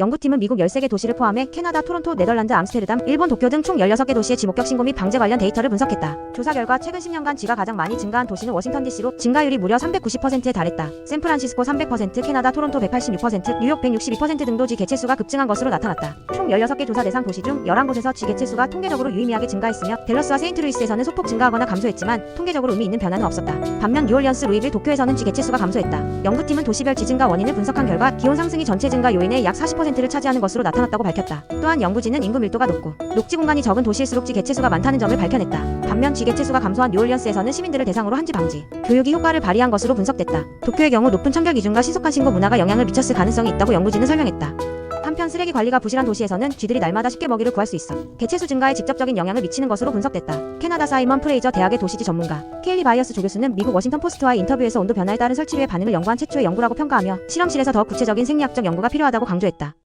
연구팀은 미국 13개 도시를 포함해 캐나다, 토론토, 네덜란드, 암스테르담, 일본 도쿄 등 총 16개 도시의 지목격 신고 및 방제 관련 데이터를 분석했다. 조사 결과 최근 10년간 쥐가 가장 많이 증가한 도시는 워싱턴 DC로 증가율이 무려 390%에 달했다. 샌프란시스코 300%, 캐나다 토론토 186%, 뉴욕 162% 등도 쥐 개체수가 급증한 것으로 나타났다. 총 16개 조사 대상 도시 중 11곳에서 쥐 개체수가 통계적으로 유의미하게 증가했으며 댈러스와 세인트루이스에서는 소폭 증가하거나 감소했지만 통계적으로 의미 있는 변화는 없었다. 반면 뉴올리언스, 루이빌, 도쿄에서는 쥐 개체수가 감소했다. 연구팀은 도시별 쥐 증가 원인을 분석한 결과 기온 상승이 전체 증가 요인의 약 40%를 차지하는 것으로 나타났다고 밝혔다. 또한 연구진은 인구 밀도가 높고 녹지 공간이 적은 도시일수록 쥐 개체수가 많다는 점을 밝혀냈다. 반면 쥐 개체수가 감소한 뉴올리언스에서는 시민들을 대상으로 한지 방지, 교육이 효과를 발휘한 것으로 분석됐다. 도쿄의 경우 높은 청결 기준과 신속한 신고 문화가 영향을 미쳤을 가능성이 있다고 연구진은 설명했다. 한편 쓰레기 관리가 부실한 도시에서는 쥐들이 날마다 쉽게 먹이를 구할 수 있어 개체수 증가에 직접적인 영향을 미치는 것으로 분석됐다. 캐나다 사이먼 프레이저 대학의 도시지 전문가 케일리 바이어스 조교수는 미국 워싱턴 포스트와의 인터뷰에서 온도 변화에 따른 설치류의 반응을 연구한 최초의 연구라고 평가하며 실험실에서 더 구체적인 생리학적 연구가 필요하다고 강조했다.